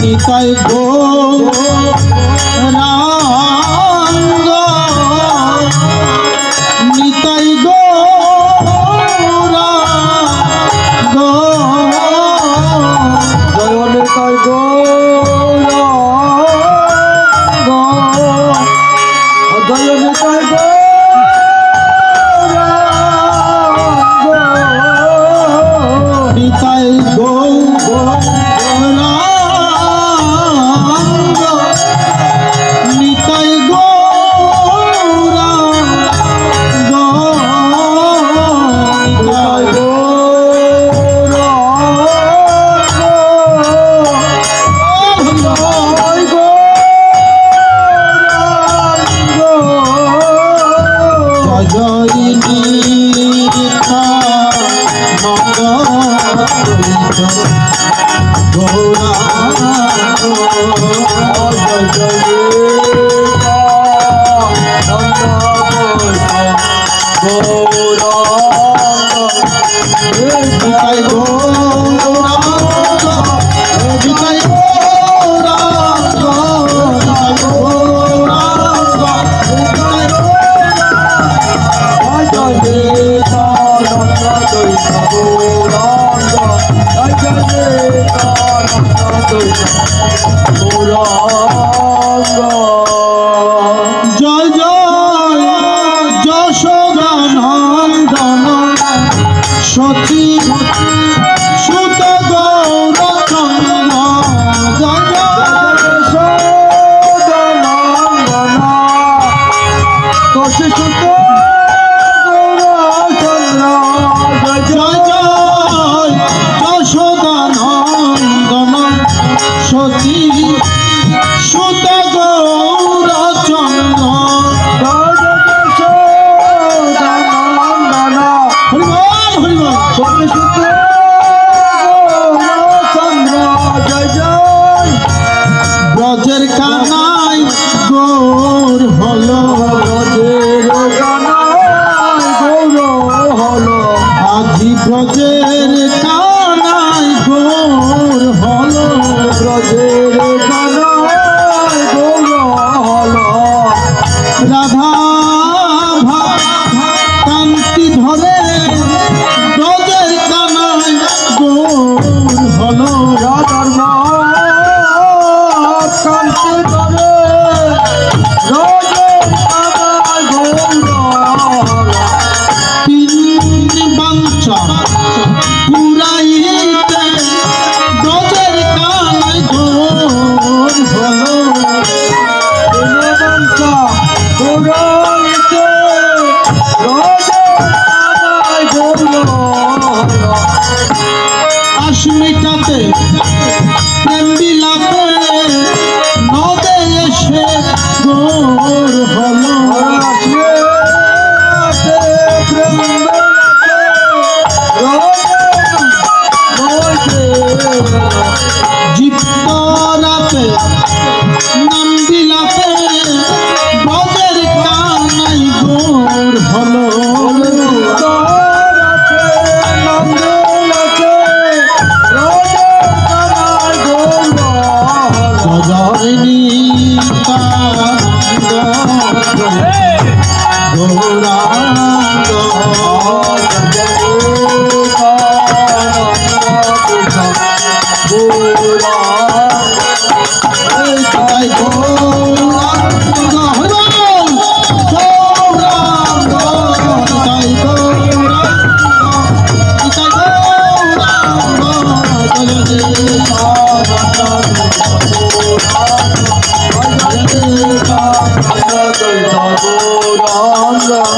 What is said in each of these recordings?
নিতাই গো রাঙ্গ বিদায় জয়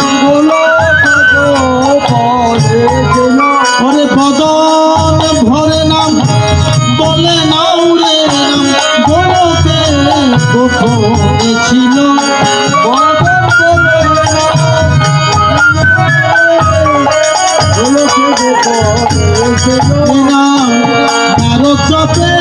ভারত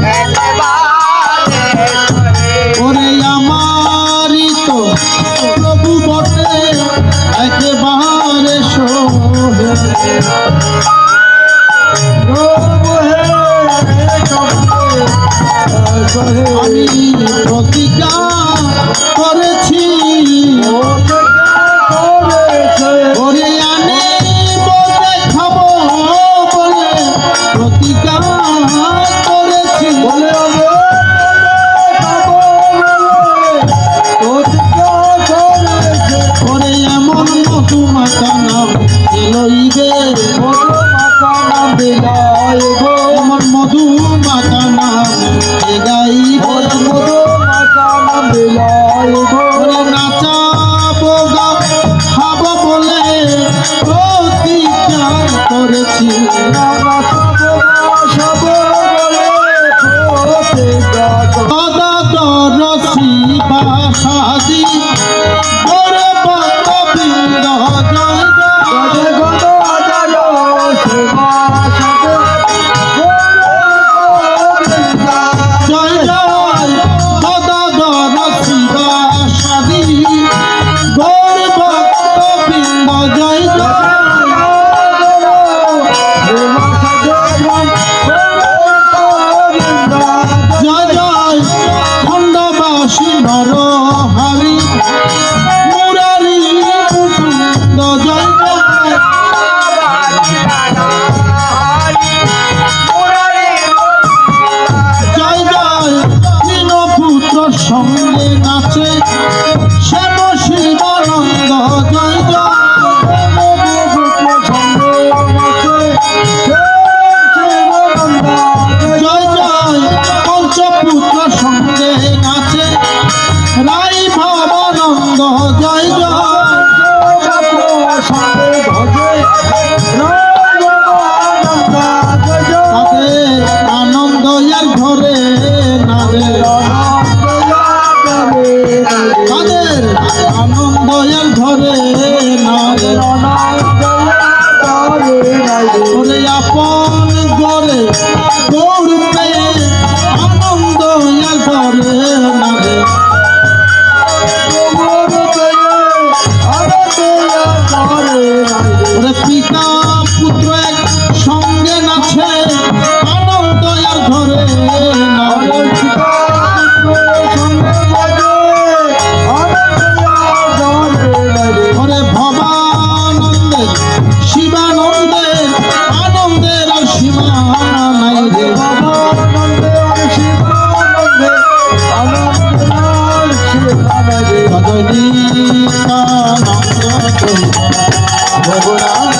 Yeah. করেছি সাথে আনন্দ আর ঘরে নারে তাদের আনন্দ আর ঘরে নারে ঘরে আপন ঘরে, গৌরবে আনন্দ আর ঘরে নারে পিতা পুত্র এক ભગવાન